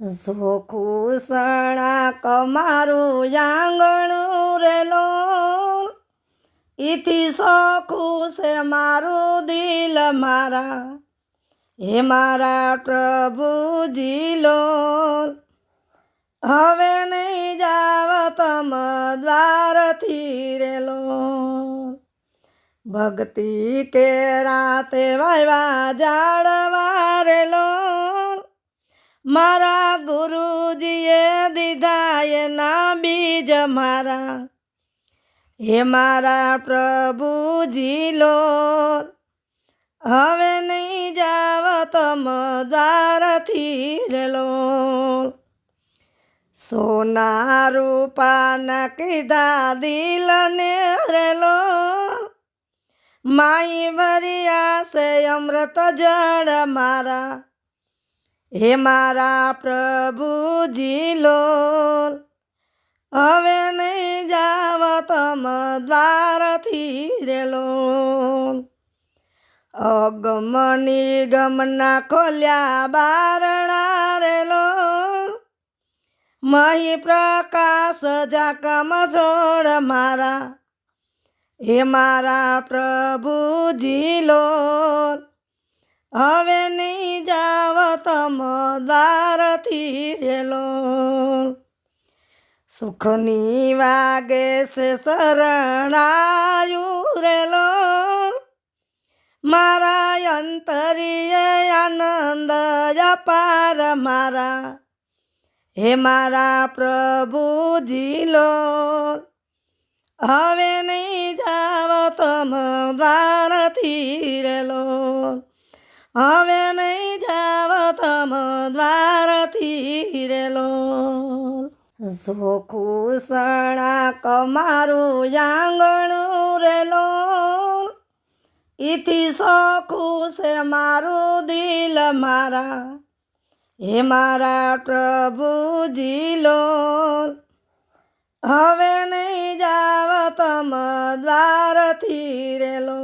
જોખુસણા કમારું આંગણું રેલો. ઇથી સોખું છે મારું દિલ મારા. હે મારા પ્રભુજી લો. હવે નહીં જાવ તમ દ્વારથી રેલો. ભક્તિ કે રાતે વાયવા જાળવા રેલો. મારા ગુરુજીએ દીધા એના બીજ મારા. હે મારા પ્રભુજી લો, હવે નહીં જાવ તો દ્વારથી રેલો. સોના રૂપાના કીધા દિલને રેલો. માઈ ભર્યા સે અમૃત જળ મારા. હે મારા પ્રભુજી લો હવે નહીં જાવ તમ દ્વારથી રેલો. અગમ ગમના ખોલ્યા બારણા રેલો. મહી પ્રકાશ જાકમ જોડ મારા. હે મારા પ્રભુજી લો હવે નહીં જાવ તમ દ્વારથી રેલો. સુખની વાગે છે શરણાયું રેલો. મારા અંતરીય આનંદ અપાર મારા. હે મારા પ્રભુજી લો. હવે નહીં જાવ તમ દ્વારથી રેલો. હવે નહીં જાવ તમ દ્વારથી રેલો જોખુસણા કમારું આંગણું રેલો. ઇથી સોખું છે મારું દિલ મારા. હે મારા પ્રભુજી લો હવે નહીં જાવ તમ દ્વારથી રેલો